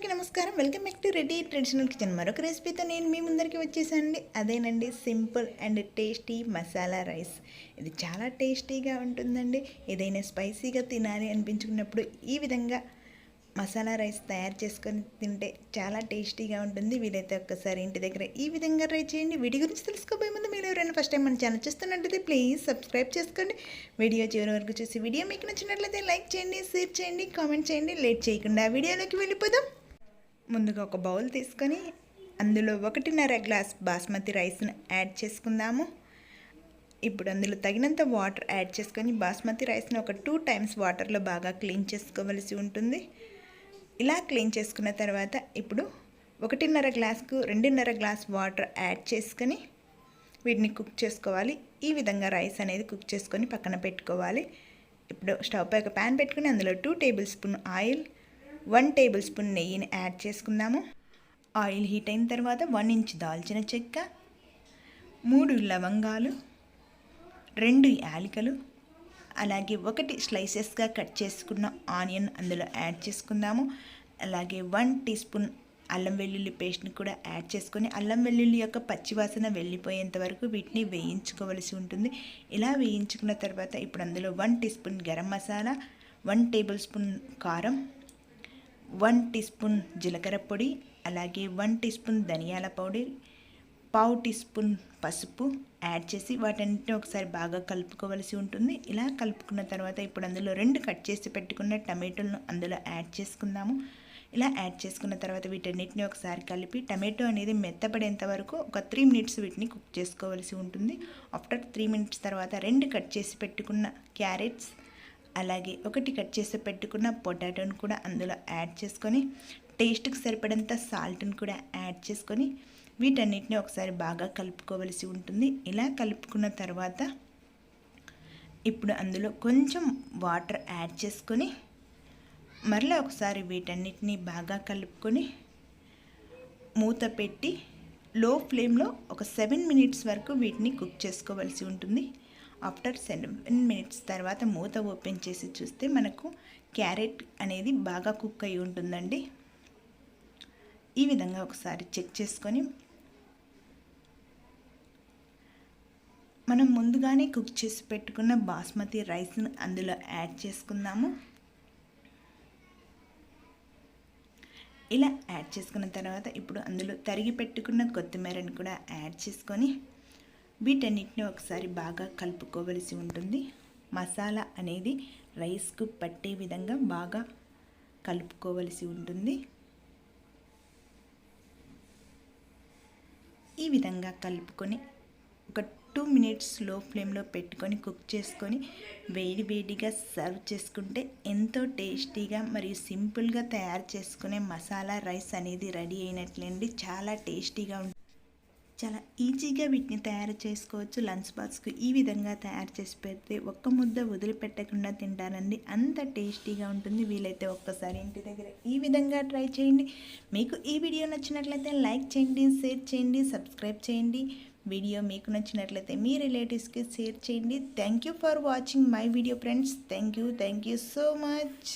అందరికీ నమస్కారం. Welcome back to ready traditional kitchen. మరొక రెసిపీతో నేను మీ ముందరికి వచ్చేసానండి. అదేనండి simple and tasty masala rice. ఇది చాలా టేస్టీగా ఉంటుందండి. ఏదైనా స్పైసీగా తినాలి అనిపించుకున్నప్పుడు ఈ విధంగా మసాలా రైస్ తయారు చేసుకొని తింటే చాలా టేస్టీగా ఉంటుంది. వీలైతే ఒక్కసారి ఇంటి దగ్గర ఈ విధంగా ట్రై చేయండి. వీడియో గురించి తెలుసుకోబోయే ముందు మీరు ఎవరైనా ఫస్ట్ టైం మన ఛానల్ చూస్తున్నట్లయితే ప్లీజ్ సబ్స్క్రైబ్ చేసుకోండి. వీడియో చివరి వరకు చూసి వీడియో మీకు నచ్చినట్లయితే లైక్ చేయండి షేర్ చేయండి కామెంట్ చేయండి. లేట్ చేయకుండా వీడియోలోకి వెళ్ళిపోదాం. ముందుగా ఒక బౌల్ తీసుకొని అందులో ఒకటిన్నర గ్లాస్ బాస్మతి రైస్ను యాడ్ చేసుకుందాము. ఇప్పుడు అందులో తగినంత వాటర్ యాడ్ చేసుకొని బాస్మతి రైస్ని ఒక టూ టైమ్స్ వాటర్లో బాగా క్లీన్ చేసుకోవలసి ఉంటుంది. ఇలా క్లీన్ చేసుకున్న తర్వాత ఇప్పుడు ఒకటిన్నర గ్లాస్కు రెండున్నర గ్లాస్ వాటర్ యాడ్ చేసుకొని వీటిని కుక్ చేసుకోవాలి. ఈ విధంగా రైస్ అనేది కుక్ చేసుకొని పక్కన పెట్టుకోవాలి. ఇప్పుడు స్టవ్ పై ఒక ప్యాన్ పెట్టుకుని అందులో two table spoon oil one table spoon నెయ్యిని యాడ్ చేసుకుందాము. ఆయిల్ హీట్ అయిన తర్వాత వన్ ఇంచ్ దాల్చిన చెక్క మూడు లవంగాలు రెండు యాలికలు అలాగే ఒకటి స్లైసెస్గా కట్ చేసుకున్న ఆనియన్ అందులో యాడ్ చేసుకుందాము. అలాగే వన్ టీ స్పూన్ అల్లం వెల్లుల్లి పేస్ట్ని కూడా యాడ్ చేసుకొని అల్లం వెల్లుల్లి యొక్క పచ్చివాసన వెళ్ళిపోయేంత వరకు వీటిని వేయించుకోవలసి ఉంటుంది. ఇలా వేయించుకున్న తర్వాత ఇప్పుడు అందులో one teaspoon garam masala one tablespoon కారం వన్ టీ స్పూన్ జీలకర్ర పొడి అలాగే వన్ టీ స్పూన్ ధనియాల పౌడర్ పావు టీ స్పూన్ పసుపు యాడ్ చేసి వాటన్నిటిని ఒకసారి బాగా కలుపుకోవలసి ఉంటుంది. ఇలా కలుపుకున్న తర్వాత ఇప్పుడు అందులో రెండు కట్ చేసి పెట్టుకున్న టమాటోలను అందులో యాడ్ చేసుకుందాము. ఇలా యాడ్ చేసుకున్న తర్వాత వీటన్నిటిని ఒకసారి కలిపి టమాటో అనేది మెత్తపడేంత వరకు ఒక త్రీ మినిట్స్ వీటిని కుక్ చేసుకోవలసి ఉంటుంది. ఆఫ్టర్ త్రీ మినిట్స్ తర్వాత రెండు కట్ చేసి పెట్టుకున్న క్యారెట్స్ అలాగే ఒకటి కట్ చేసి పెట్టుకున్న పొటాటోని కూడా అందులో యాడ్ చేసుకొని టేస్ట్కి సరిపడంత సాల్ట్ని కూడా యాడ్ చేసుకొని వీటన్నిటిని ఒకసారి బాగా కలుపుకోవలసి ఉంటుంది. ఇలా కలుపుకున్న తర్వాత ఇప్పుడు అందులో కొంచెం వాటర్ యాడ్ చేసుకొని మరలా ఒకసారి వీటన్నిటిని బాగా కలుపుకొని మూత పెట్టి లో ఫ్లేమ్లో ఒక సెవెన్ మినిట్స్ వరకు వీటిని కుక్ చేసుకోవలసి ఉంటుంది. ఆఫ్టర్ సెవెన్ మినిట్స్ తర్వాత మూత ఓపెన్ చేసి చూస్తే మనకు క్యారెట్ అనేది బాగా కుక్ అయి ఉంటుందండి. ఈ విధంగా ఒకసారి చెక్ చేసుకొని మనం ముందుగానే కుక్ చేసి పెట్టుకున్న బాస్మతి రైస్ను అందులో యాడ్ చేసుకుందాము. ఇలా యాడ్ చేసుకున్న తర్వాత ఇప్పుడు అందులో తరిగి పెట్టుకున్న కొత్తిమీరని కూడా యాడ్ చేసుకొని వీటన్నిటిని ఒకసారి బాగా కలుపుకోవలసి ఉంటుంది. మసాలా అనేది రైస్కు పట్టే విధంగా బాగా కలుపుకోవలసి ఉంటుంది. ఈ విధంగా కలుపుకొని ఒక టూ మినిట్స్లో ఫ్లేమ్లో పెట్టుకొని కుక్ చేసుకొని వేడి వేడిగా సర్వ్ చేసుకుంటే ఎంతో టేస్టీగా మరియు సింపుల్గా తయారు చేసుకునే మసాలా రైస్ అనేది రెడీ అయినట్లేండి. చాలా టేస్టీగా ఉంటుంది చాలా ఈజీగా వీటిని తయారు చేసుకోవచ్చు. లంచ్ బాక్స్కు ఈ విధంగా తయారు చేసి పెడితే ఒక్క ముద్ద వదిలిపెట్టకుండా తింటారండి. అంత టేస్టీగా ఉంటుంది. వీలైతే ఒక్కసారి ఇంటి దగ్గర ఈ విధంగా ట్రై చేయండి. మీకు ఈ వీడియో నచ్చినట్లయితే లైక్ చేయండి షేర్ చేయండి సబ్స్క్రైబ్ చేయండి. వీడియో మీకు నచ్చినట్లయితే మీ రిలేటివ్స్కి షేర్ చేయండి. Thank you for watching my video friends. Thank you thank you so much.